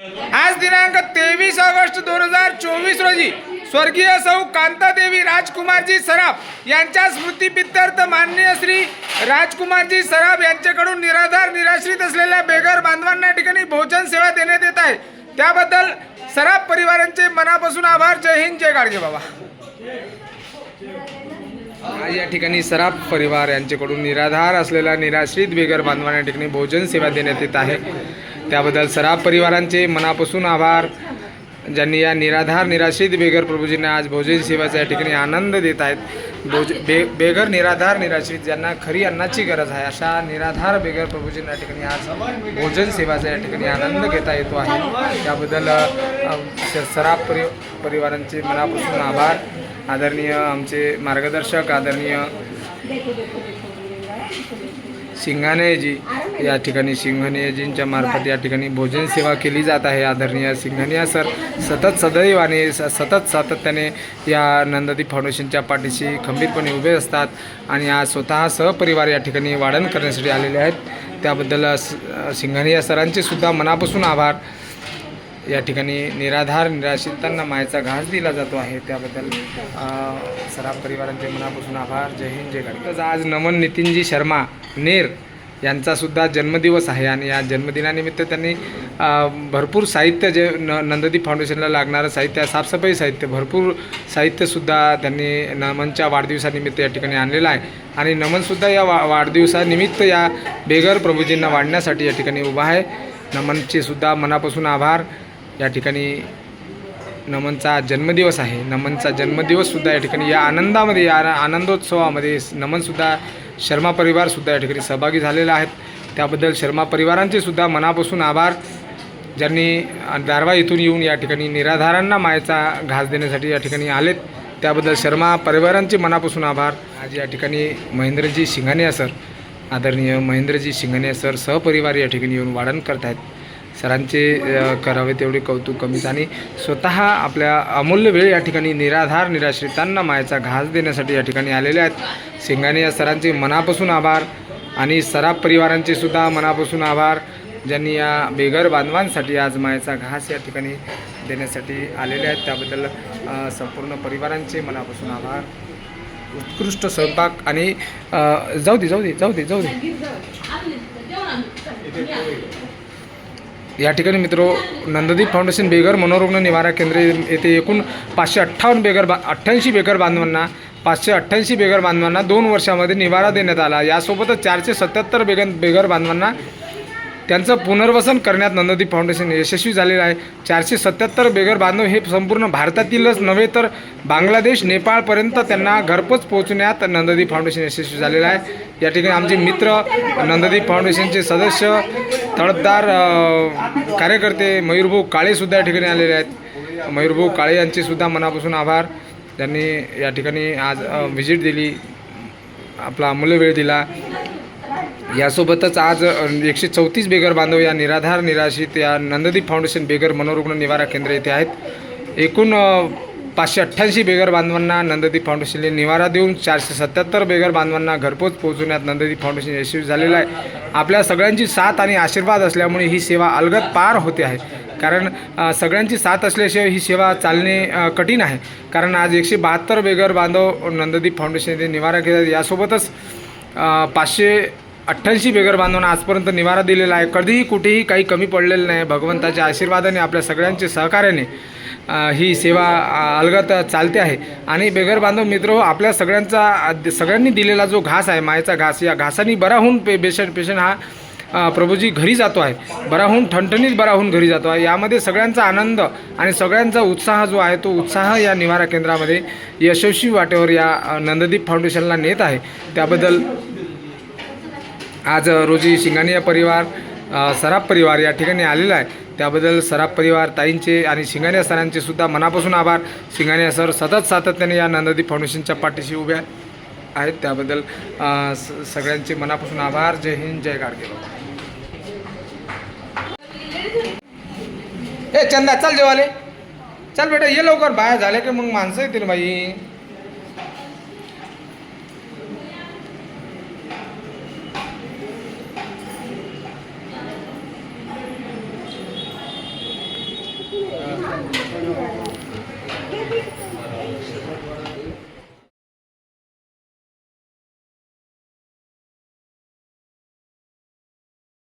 आज दिनांक तेवीस ऑगस्ट दोन हजार चोवीस रोजी स्वर्गीय सौ कांतादेवी राजकुमारजी सराफ यांच्या स्मृतीपित्यर्थ माननीय श्री राजकुमारजी सराफ यांच्याकडून निराधार निराश्रित असलेल्या बेघर बांधवांना ठिकाणी भोजन सेवा देण्यात येत आहे. त्याबद्दल सराफ परिवारांचे मनापासून आभार. जय हिंद जय गाडगे बाबा. आज या ठिकाणी सराफ परिवार यांच्याकडून निराधार असलेल्या निराश्रित बेघर बांधवांना ठिकाणी भोजन सेवा देण्यात येत आहे. त्याबद्दल सराफ परिवारांचे मनापासून आभार. ज्यांनी या निराधार निराश्रित बेघर प्रभूजींना आज भोजन सेवेचा या ठिकाणी आनंद देत आहेत. भोज बे बेघर निराधार निराश्रित ज्यांना खरी अन्नाची गरज आहे अशा निराधार बेघर प्रभूजींना या ठिकाणी आज भोजन सेवाचा या ठिकाणी आनंद घेता येतो आहे. त्याबद्दल स- सराफ परि परिवारांचे मनापासून आभार. आदरणीय आमचे मार्गदर्शक आदरणीय सिंघानेजी. या ठिकाणी सिंघानेजींच्या मार्फत या ठिकाणी भोजन सेवा केली जात आहे. आदरणीय सिंघानिया सर सतत सदैव आणि स- सतत सातत्याने या नंददीप फाउंडेशनच्या पाठीशी खंबीरपणे उभे असतात आणि आज स्वतः सहपरिवार या ठिकाणी वाढण करण्यासाठी आलेले आहेत. त्याबद्दल सिंघानिया सरांचे सुद्धा मनापासून आभार. या ठिकाणी निराधार निराश्रितांना मायेचा घास दिला जातो आहे. त्याबद्दल सराफ परिवारांचे मनापासून आभार. जय हिंद जय गाडी तसंच आज नमन नितीनजी शर्मा नेर यांचासुद्धा जन्मदिवस आहे आणि या जन्मदिनानिमित्त त्यांनी भरपूर साहित्य जे न नंददीप फाउंडेशनला लागणारं साहित्य साफसफाई साहित्य भरपूर साहित्यसुद्धा त्यांनी नमनच्या वाढदिवसानिमित्त या ठिकाणी आणलेलं आहे. आणि नमनसुद्धा या वा वाढदिवसानिमित्त या बेघर प्रभूजींना वाढण्यासाठी या ठिकाणी उभा आहे. नमनचे सुद्धा मनापासून आभार. या ठिकाणी नमनचा जन्मदिवस आहे. नमनचा जन्मदिवससुद्धा या ठिकाणी या आनंदामध्ये या आनंदोत्सवामध्ये नमनसुद्धा शर्मा परिवारसुद्धा या ठिकाणी सहभागी झालेला आहेत त्याबद्दल शर्मा परिवारांचे सुद्धा मनापासून आभार. ज्यांनी दारवा इथून येऊन या ठिकाणी निराधारांना मायेचा घास देण्यासाठी या ठिकाणी आलेत त्याबद्दल शर्मा परिवारांचे मनापासून आभार. आज या ठिकाणी महेंद्रजी शिंगानिया सर आदरणीय महेंद्रजी शिंगानिया सर सहपरिवार या ठिकाणी येऊन वाढण करत आहेत सरांचे करावे तेवढे कौतुक कमीच. आणि स्वतः आपल्या अमूल्य वेळ या ठिकाणी निराधार निराश्रितांना मायेचा घास देण्यासाठी या ठिकाणी आलेले आहेत. सिंगाने या सरांचे मनापासून आभार आणि सराफ परिवारांचे सुद्धा मनापासून आभार. ज्यांनी या बेघर बांधवांसाठी आज मायेचा घास या ठिकाणी देण्यासाठी आलेले आहेत. त्याबद्दल संपूर्ण परिवारांचे मनापासून आभार. उत्कृष्ट स्वयंपाक आणि जाऊ दे जाऊ दे जाऊ दे जाऊ दे. या ठिकाणी मित्रो नंददीप फाउंडेशन बेघर मनोरुग्ण निवारा केंद्र येथे एकूण पाचशे अठ्ठावन्न बेघर बा अठ्ठ्याऐंशी बेघर बांधवांना पाचशे अठ्ठ्याऐंशी बेघर बांधवांना दोन वर्षामध्ये निवारा देण्यात आला. यासोबतच चारशे सत्याहत्तर बेघर बेघर बांधवांना त्यांचं पुनर्वसन करण्यात नंददी फाउंडेशन यशस्वी झालेलं आहे. चारशे सत्याहत्तर बेघर बांधव हे संपूर्ण भारतातीलच नव्हे तर बांगलादेश नेपाळपर्यंत त्यांना घरपोच पोहोचण्यात नंददी फाउंडेशन यशस्वी झालेलं आहे. या ठिकाणी आमचे मित्र नंददीप फाउंडेशनचे सदस्य तळपदार कार्यकर्ते मयूरभाऊ काळेसुद्धा या ठिकाणी आलेले आहेत. मयूरभाऊ काळे यांचेसुद्धा मनापासून आभार. त्यांनी या ठिकाणी आज व्हिजिट दिली. आपला अमूल्य वेळ दिला. यासोबतच आज एकशे चौतीस बेघर बांधव या निराधार निराशित या नंददीप फाउंडेशन बेघर मनोरुग्ण निवारा केंद्र येथे आहेत. एकूण पाचशे अठ्ठ्याऐंशी बेघर बांधवांना नंददीप फाउंडेशनने निवारा देऊन चारशे सत्याहत्तर बेघर बांधवांना घरपोच पोहोचवण्यात नंददीप फाउंडेशन यशस्वी झालेलं आहे. आपल्या सगळ्यांची साथ आणि आशीर्वाद असल्यामुळे ही सेवा अलगत पार होते आहे. कारण सगळ्यांची साथ असल्याशिवाय ही सेवा चालणे कठीण आहे. कारण आज एकशे बहात्तर बेघर बांधव नंददीप फाउंडेशन येथे निवारा केला यासोबतच पाचशे अठ्ठ्याऐंशी बेघर बांधवांना आजपर्यंत निवारा दिलेला आहे. कधीही कुठेही काही कमी पडलेलं नाही. भगवंताच्या आशीर्वादाने आपल्या सगळ्यांचे सहकार्याने ही सेवा अलगत चालते आहे. आणि बेघर बांधव मित्र हो, आपल्या सगळ्यांचा सगळ्यांनी दिलेला जो घास आहे मायेचा घास या घासाने बरा होऊन पे पेशंट पेशंट हा प्रभूजी घरी जातो आहे. बरा होऊन ठणठणीत बरा होऊन घरी जातो आहे. यामध्ये सगळ्यांचा आनंद आणि सगळ्यांचा उत्साह जो आहे तो उत्साह या निवारा केंद्रामध्ये यशस्वी वाटेवर या नंददीप फाउंडेशनला नेत आहे. त्याबद्दल आज रोजी शिंगानिया परिवार सराफ परिवार या ठिकाणी आलेला आहे. त्याबद्दल सराफ परिवार ताईंचे आणि शिंगानिया सरांचे सुद्धा मनापासून आभार. शिंगानिया सर सतत सातत्याने या नंददीप फाउंडेशनच्या पाठीशी उभ्या आहेत. त्याबद्दल स- सगळ्यांचे मनापासून आभार. जय हिंद जय गाडगे ए चंदा चल जेवाले. चल बेटा ये लवकर. बाहेर झाले की मग माणसं येतील बाई.